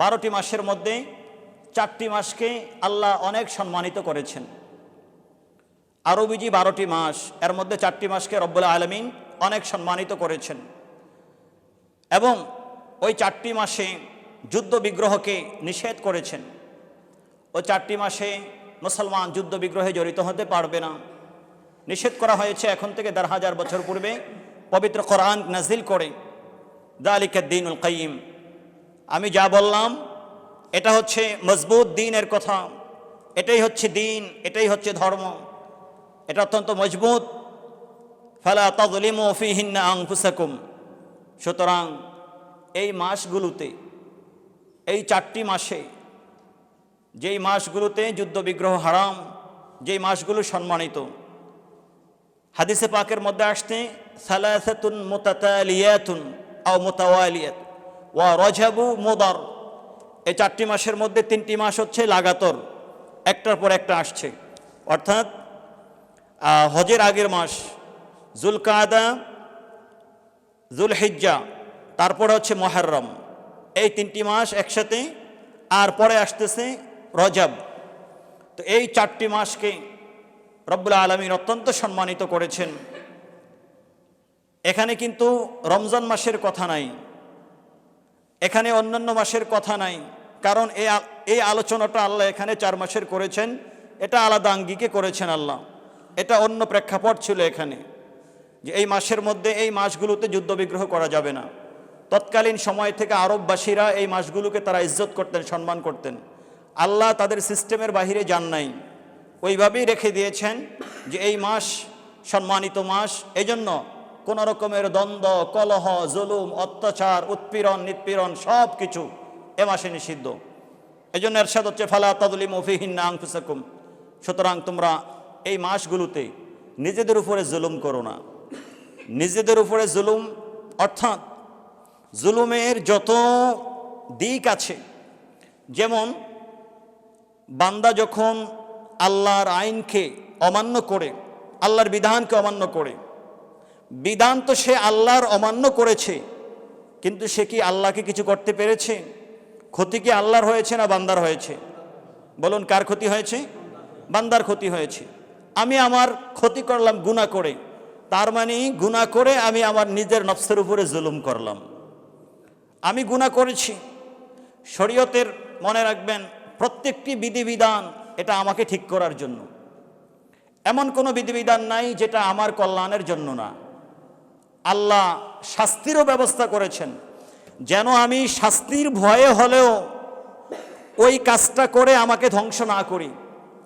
বারোটি মাসের মধ্যে চারটি মাসকে আল্লাহ অনেক সম্মানিত করেছেন। আরবিজি বারোটি মাস, এর মধ্যে চারটি মাসকে রব্বুল আলমিন অনেক সম্মানিত করেছেন। এবং ওই চারটি মাসে যুদ্ধ বিগ্রহকে নিষেধ করেছেন। ওই চারটি মাসে মুসলমান যুদ্ধ বিগ্রহে জড়িত হতে পারবে না। নিষেধ করা হয়েছে এখন থেকে দেড় হাজার বছর পূর্বে পবিত্র কোরআন নাজিল করে। দালিকাদ্দিনুল কাইম আমি যা বললাম, এটা হচ্ছে মজবুত দিনের কথা। এটাই হচ্ছে দিন, এটাই হচ্ছে ধর্ম। এটা অত্যন্ত মজবুত। ফালা তাজলিম ফিহিন্না আংফুসাকুম সুতরাং এই মাসগুলোতে, এই চারটি মাসে, যেই মাসগুলোতে যুদ্ধ বিগ্রহ হারাম, যেই মাসগুলো সম্মানিত, হাদিসে পাকের মধ্যে আসতে সালাসাতুন মোতাতালিয়াতুন আও মোতাওয়ালিয়াত। ওয়া রজাবু মোদার। এই চারটি মাসের মধ্যে তিনটি মাস হচ্ছে লাগাতর। একটার পর একটা আসছে। অর্থাৎ হজের আগের মাস জুল জুলকাদা, জুলহিজ্জা, তারপরে হচ্ছে মহারম এই তিনটি মাস একসাথে, আর পরে আসতেছে রজাব। তো এই চারটি মাসকে রব্বুল আলমিন অত্যন্ত সম্মানিত করেছেন। এখানে কিন্তু রমজান মাসের কথা নাই। এখানে অন্যান্য মাসের কথা নাই, কারণ এই এই আলোচনাটা আল্লাহ এখানে চার মাসের করেছেন, এটা আলাদা আঙ্গিকে করেছেন আল্লাহ। এটা অন্য প্রেক্ষাপট ছিল এখানে, যে এই মাসের মধ্যে এই মাসগুলোতে যুদ্ধবিগ্রহ করা যাবে না। তৎকালীন সময় থেকে আরববাসীরা এই মাসগুলোকে তারা ইজ্জত করতেন, সম্মান করতেন। আল্লাহ তাদের সিস্টেমের বাহিরে যান নাই। ওইভাবেই রেখে দিয়েছেন যে এই মাস সম্মানিত মাস, এজন্য কোনো রকমের দ্বন্দ্ব, কলহ, জুলুম, অত্যাচার, উৎপীড়ন নিৎপীড়ন সব কিছু এ মাসে নিষিদ্ধ। এজন্য এরশাদ হচ্ছে, ফালা তাদুলি মফিহিন্না আংফুসাকুম সুতরাং তোমরা এই মাসগুলোতে নিজেদের উপরে জুলুম করো না। নিজেদের উপরে জুলুম, অর্থাৎ জুলুমের যত দিক আছে, যেমন বান্দা যখন আল্লাহর আইনকে অমান্য করে, আল্লাহর বিধানকে অমান্য করে বিধান তো সে আল্লাহর অমান্য করেছে, কিন্তু সে কি আল্লাহকে কিছু করতে পেরেছে? ক্ষতি কি আল্লাহর হয়েছে না বান্দার হয়েছে? বলুন, কার ক্ষতি হয়েছে? বান্দার ক্ষতি হয়েছে। আমি আমার ক্ষতি করলাম গুণা করে, তার মানে গুণা করে আমি আমার নিজের নফসের উপরে জুলুম করলাম। আমি গুণা করেছি। শরীয়তের মনে রাখবেন, প্রত্যেকটি বিধিবিধান এটা আমাকে ঠিক করার জন্য। এমন কোনো বিধিবিধান নাই যেটা আমার কল্যাণের জন্য না। আল্লাহ শাস্তিরও ব্যবস্থা করেছেন। যেন আমি শাস্তির ভয়ে হলেও ওই কাজটা করে আমাকে ধ্বংস না করি।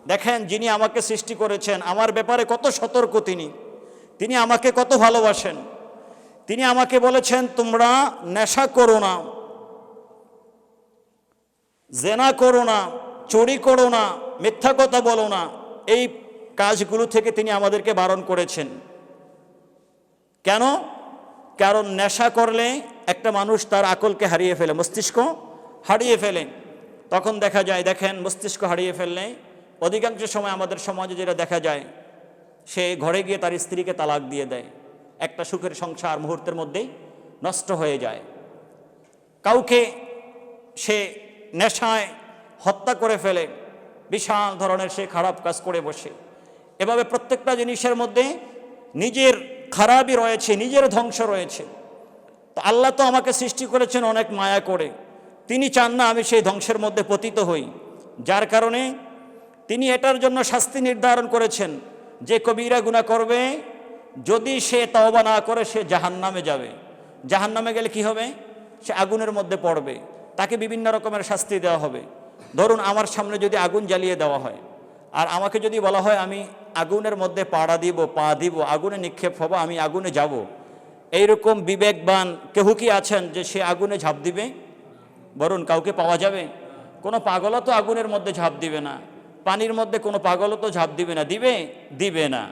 দেখেন, যিনি আমাকে সৃষ্টি করেছেন, আমার ব্যাপারে কত সতর্ক তিনি। তিনি আমাকে কত ভালোবাসেন। তিনি আমাকে বলেছেন, তোমরা নেশা করো না, জেনা করো না, চুরি করো না, মিথ্যা কথা বলো না। এই কাজগুলো থেকে তিনি আমাদেরকে বারণ করেছেন। কেন? কারণ নেশা করলে একটা মানুষ তার আকলকে হারিয়ে ফেলে, মস্তিষ্ক হারিয়ে ফেলে। তখন দেখা যায়, দেখেন, মস্তিষ্ক হারিয়ে ফেললে অধিকাংশ সময় আমাদের সমাজে যেটা দেখা যায়, সে ঘরে গিয়ে তার স্ত্রীকে তালাক দিয়ে দেয়। একটা সুখের সংসার মুহূর্তের মধ্যেই নষ্ট হয়ে যায়। কাউকে সে নেশায় হত্যা করে ফেলে, বিশাল ধরনের সে খারাপ কাজ করে বসে। এভাবে প্রত্যেকটা জিনিসের মধ্যে নিজের খারাপই রয়েছে, নিজের ধ্বংস রয়েছে। তো আল্লাহ তো আমাকে সৃষ্টি করেছেন অনেক মায়া করে। তিনি চান না আমি সেই ধ্বংসের মধ্যে পতিত হই। যার কারণে তিনি এটার জন্য শাস্তি নির্ধারণ করেছেন যে কবিরা গুণা করবে, যদি সে তওবা না করে সে জাহান্নামে যাবে। জাহান্নামে গেলে কি হবে? সে আগুনের মধ্যে পড়বে। তাকে বিভিন্ন রকমের শাস্তি দেওয়া হবে। ধরুন আমার সামনে যদি আগুন জ্বালিয়ে দেওয়া হয়। আর আমাকে যদি বলা হয়, আমি আগুনের মধ্যে পাড়া দিব, পা দিব, আগুনে নিক্ষেপ হব, আমি আগুনে যাব। এইরকম বিবেকবান কেহ কি আছেন যে সে আগুনে ঝাঁপ দিবে? বরুণ, কাউকে পাওয়া যাবে? কোনো পাগলও তো আগুনের মধ্যে ঝাঁপ দিবে না। পানির মধ্যে কোনো পাগলও তো ঝাঁপ দিবে না। দিবে? দিবে না।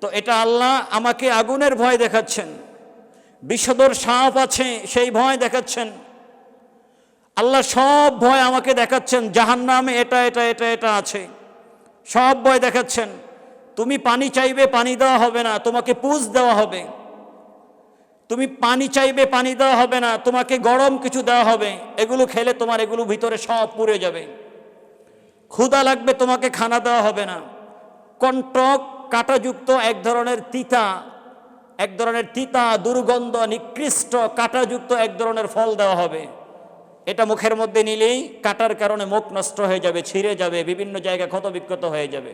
তো এটা আল্লাহ আমাকে আগুনের ভয় দেখাচ্ছেন। বিষদর সাপ আছে, সেই ভয় দেখাচ্ছেন। আল্লাহ সব ভয় আমাকে দেখাচ্ছেন। জাহান্নামে এটা এটা এটা এটা আছে। সব ভয় দেখাচ্ছেন, তুমি পানি চাইবে, পানি দেওয়া হবে না, তোমাকে পুজ দেওয়া হবে। তুমি পানি চাইবে, পানি দেওয়া হবে না, তোমাকে গরম কিছু দেওয়া হবে। এগুলো খেলে তোমার, এগুলো ভিতরে সব পুড়ে যাবে। ক্ষুধা লাগবে, তোমাকে খানা দেওয়া হবে না। কণ্টক কাঁটাযুক্ত এক ধরনের তিতা, এক ধরনের তিতা, দুর্গন্ধ, নিকৃষ্ট কাঁটাযুক্ত এক ধরনের ফল দেওয়া হবে। এটা মুখের মধ্যে নিলেই কাটার কারণে মুখ নষ্ট হয়ে যাবে, ছিঁড়ে যাবে, বিভিন্ন জায়গায় ক্ষত বিক্ষত হয়ে যাবে।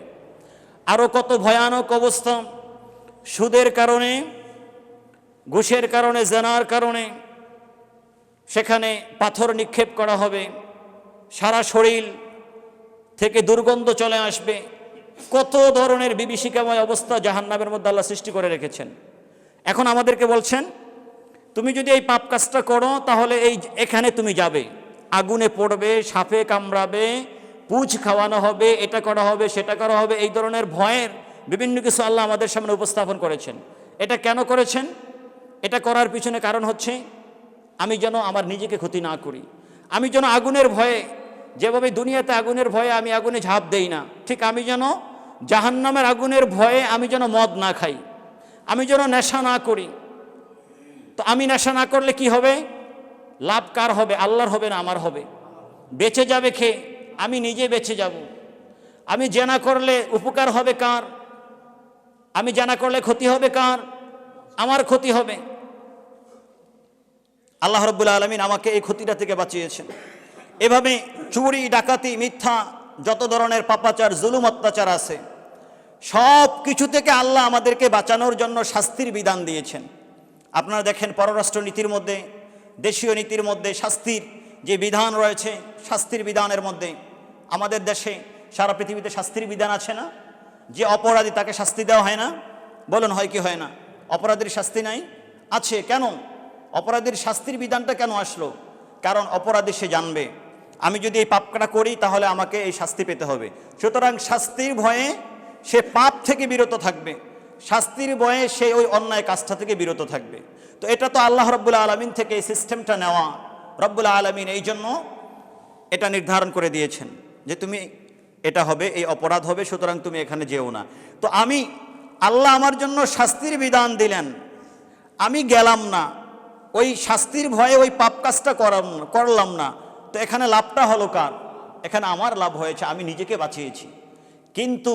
আরও কত ভয়ানক অবস্থা, সুদের কারণে, ঘুষের কারণে, জেনার কারণে, সেখানে পাথর নিক্ষেপ করা হবে, সারা শরীর থেকে দুর্গন্ধ চলে আসবে। কত ধরনের বিভীষিকাময় অবস্থা জাহান্নামের মধ্যে আল্লাহ সৃষ্টি করে রেখেছেন। এখন আমাদেরকে বলছেন তুমি যদি এই পাপ কাজটা করো, তাহলে এই এখানে তুমি যাবে। আগুনে পড়বে, সাপে কামড়াবে, পুজ খাওয়ানো হবে, এটা করা হবে, সেটা করা হবে, এই ধরনের ভয়ের বিভিন্ন কিছু আল্লাহ আমাদের সামনে উপস্থাপন করেছেন। এটা কেন করেছেন? এটা করার পিছনে কারণ হচ্ছে, আমি যেন আমার নিজেকে ক্ষতি না করি। আমি যেন আগুনের ভয়ে, যেভাবে দুনিয়াতে আগুনের ভয়ে আমি আগুনে ঝাঁপ দেই না, ঠিক আমি যেন জাহান্নামের আগুনের ভয়ে আমি যেন মদ না খাই। আমি যেন নেশা না করি। তো আমি নেশা না করলে কি হবে? লাভ কার হবে? আল্লাহর হবে না আমার হবে? বেঁচে যাবে খেয়ে আমি নিজে বেঁচে যাব। আমি জেনা করলে উপকার হবে কার? আমি জানা করলে ক্ষতি হবে কার? আমার ক্ষতি হবে। আল্লাহ রব্বুল আলমিন আমাকে এই ক্ষতিটা থেকে বাঁচিয়েছেন। এভাবে চুরি, ডাকাতি, মিথ্যা, যত ধরনের পাপাচার, জুলুম, অত্যাচার আছে সব কিছু থেকে আল্লাহ আমাদেরকে বাঁচানোর জন্য শাস্তির বিধান দিয়েছেন। আপনারা দেখেন পররাষ্ট্র নীতির মধ্যে, দেশীয় নীতির মধ্যে, শাস্তির যে বিধান রয়েছে, শাস্তির বিধানের মধ্যে, আমাদের দেশে সারা পৃথিবীতে শাস্তির বিধান আছে না? যে অপরাধী তাকে শাস্তি দেওয়া হয় না? বলুন হয় কি হয় না? অপরাধীর শাস্তি নাই? আছে। কেন? অপরাধীর শাস্তির বিধানটা কেন আসলো? কারণ অপরাধী সে জানবে। আমি যদি এই পাপটা করি, তাহলে আমাকে এই শাস্তি পেতে হবে। সুতরাং শাস্তির ভয়ে সে পাপ থেকে বিরত থাকবে। শাস্তির ভয়ে সে ওই অন্যায় কাজটা থেকে বিরত থাকবে। তো এটা তো আল্লাহ রব্বুল্লা আলমিন থেকে এই সিস্টেমটা নেওয়া। রব্বুল্লা আলমিন এই জন্য এটা নির্ধারণ করে দিয়েছেন যে তুমি এটা হবে, এই অপরাধ হবে, সুতরাং তুমি এখানে যেও না। তো আমি, আল্লাহ আমার জন্য শাস্তির বিধান দিলেন। আমি গেলাম না। ওই শাস্তির ভয়ে ওই পাপ কাজটা করাম, করলাম না। তো এখানে লাভটা হলো কার? এখানে আমার লাভ হয়েছে, আমি নিজেকে বাঁচিয়েছি। কিন্তু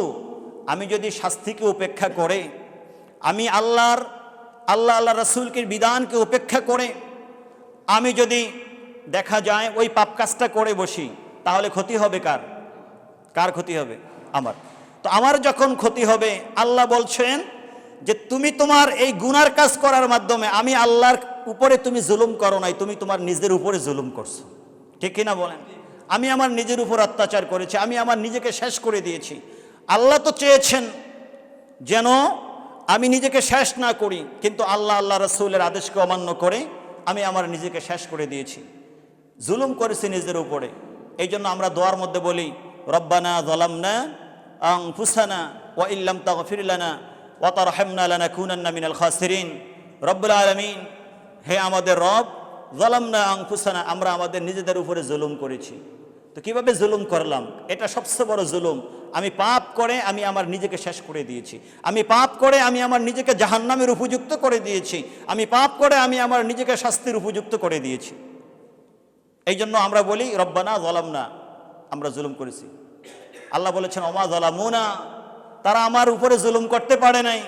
আমি যদি শাস্তিকে উপেক্ষা করে, আমি আল্লাহর, আল্লাহ আল্লাহ রসুলকে বিধানকে উপেক্ষা করে, আমি যদি দেখা যায় ওই পাপ কাজটা করে বসি, তাহলে ক্ষতি হবে কার? কার ক্ষতি হবে? আমার। তো আমার যখন ক্ষতি হবে, আল্লাহ বলছেন যে তুমি তোমার এই গুনার কাজ করার মাধ্যমে, আমি আল্লাহর উপরে তুমি জুলুম করো নাই, তুমি তোমার নিজের উপরে জুলুম করছ। ঠিক কিনা বলেন? আমি আমার নিজের উপর অত্যাচার করেছি, আমি আমার নিজেকে শেষ করে দিয়েছি। আল্লাহ তো চেয়েছেন যেন আমি নিজেকে শেষ না করি, কিন্তু আল্লাহ আল্লাহ রসুলের আদেশকে অমান্য করে আমি আমার নিজেকে শেষ করে দিয়েছি। জুলুম করেছি নিজের উপরে। এই জন্য আমরা দোয়ার মধ্যে বলি, রব্বানা জলামনা আং ফুসানা ওয়া ইল্লাম তাগফিরলানা ওয়া তারহামনা লানা কুনান্না মিনাল খাসিরিন। রব্বুল আলামিন, হে আমাদের রব জলামনা আং ফুসানা আমরা আমাদের নিজেদের উপরে জুলুম করেছি। তো কীভাবে জুলুম করলাম? এটা সবচেয়ে বড় জুলুম। আমি পাপ করে আমি আমার নিজেকে শেষ করে দিয়েছি। আমি পাপ করে আমি আমার নিজেকে জাহান্নামের উপযুক্ত করে দিয়েছি। আমি পাপ করে আমি আমার নিজেকে শাস্তির উপযুক্ত করে দিয়েছি। এই জন্য আমরা বলি, রব্বানা জলাম না আমরা জুলুম করেছি। আল্লাহ বলেছেন অমা জলামুনা তারা আমার উপরে জুলুম করতে পারে নাই,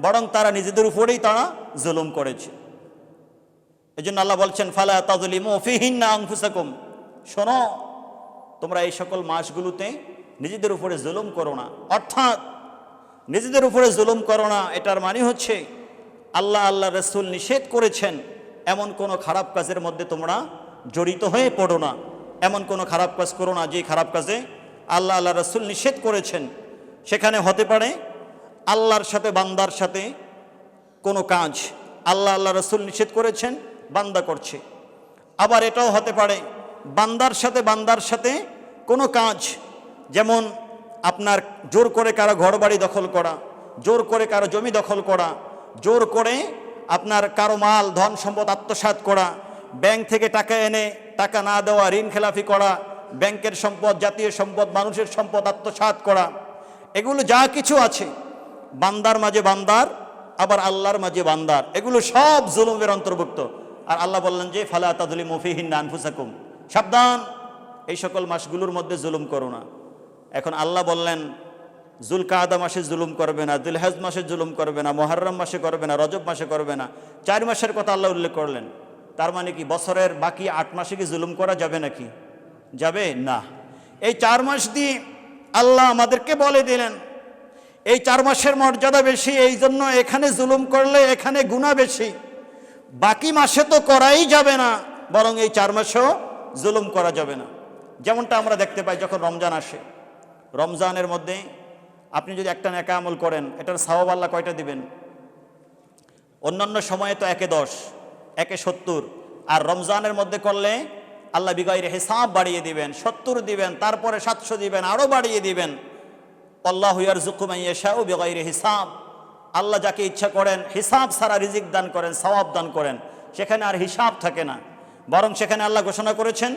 বরং তারা নিজেদের উপরেই তারা জুলুম করেছে। এই জন্য আল্লাহ বলছেন, ফালা তাজলিম ফিহিন্না আংফুসাকুম শোনো তোমরা এই সকল মাসগুলোতে নিজেদের উপরে জুলুম করো না। অর্থাৎ নিজেদের উপরে জুলুম করো না, এটার মানে হচ্ছে আল্লাহ আল্লাহ রসুল নিষেধ করেছেন, এমন কোনো খারাপ কাজের মধ্যে তোমরা জড়িত হয়ে পড়ো না। এমন কোনো খারাপ কাজ করো না যে খারাপ কাজে আল্লাহ আল্লাহ রসুল নিষেধ করেছেন। সেখানে হতে পারে আল্লাহর সাথে, বান্দার সাথে কোনো কাজ। আল্লাহ আল্লাহ রসুল নিষেধ করেছেন, বান্দা করছে। আবার এটাও হতে পারে বান্দার সাথে বান্দার সাথে কোনো কাজ, যেমন আপনার জোর করে কারও ঘরবাড়ি দখল করা, জোর করে কারও জমি দখল করা, জোর করে আপনার কারও মাল, ধন সম্পদ আত্মসাৎ করা, ব্যাংক থেকে টাকা এনে টাকা না দেওয়া, ঋণ খেলাফি করা, ব্যাংকের সম্পদ, জাতীয় সম্পদ, মানুষের সম্পদ আত্মসাৎ করা, এগুলো যা কিছু আছে, বান্দার মাঝে বান্দার, আবার আল্লাহর মাঝে বান্দার, এগুলো সব জুলুমের অন্তর্ভুক্ত। আর আল্লাহ বললেন যে, ফালা তাদুলি মুফিহিন আনফুসাকুম। সাবধান, এই সকল মাসগুলোর মধ্যে জুলুম করো না। এখন আল্লাহ বললেন জুল কাদা মাসে জুলুম করবে না, দুলহাজ মাসে জুলুম করবে না মোহারম মাসে করবে না, রজব মাসে করবে না। চার মাসের কথা আল্লাহ উল্লেখ করলেন। তার মানে কি, বছরের বাকি আট মাসে কি জুলুম করা যাবে নাকি? যাবে? না। এই চার মাস দিয়ে আল্লাহ আমাদেরকে বলে দিলেন, এই চার মাসের মর্যাদা বেশি, এই জন্য এখানে জুলুম করলে এখানে গুণা বেশি। বাকি মাসে তো করাই যাবে না, বরং এই চার মাসেও জুলুম করা যাবে না। যেমনটা আমরা দেখতে পাই যখন রমজান আসে। রমজানের মধ্যে আপনি যদি একটা নেকা আমল করেন, এটার সাওয়াব আল্লাহ কয়টা দিবেন? অন্যান্য সময়ে তো একে দশ, একে সত্তর। আর রমজানের মধ্যে করলে আল্লাহ বিগাইরে হিসাব বাড়িয়ে দিবেন, সত্তর দিবেন, তারপরে সাতশো দিবেন আরও বাড়িয়ে দিবেন। আল্লাহ হুয়ার জুকুমাইয়াশাও বেগাইরে হিসাব। আল্লাহ যাকে ইচ্ছা করেন, হিসাব সারা রিজিক দান করেন, সওয়াব দান করেন। সেখানে আর হিসাব থাকে না। বরং সেখানে আল্লাহ ঘোষণা করেছেন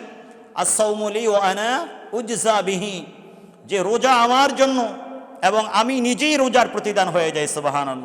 আসাউমলি ও আনা উজ্জা যে রোজা আমার জন্য এবং আমি নিজেই রোজার প্রতিদান হয়ে যাই সুবাহান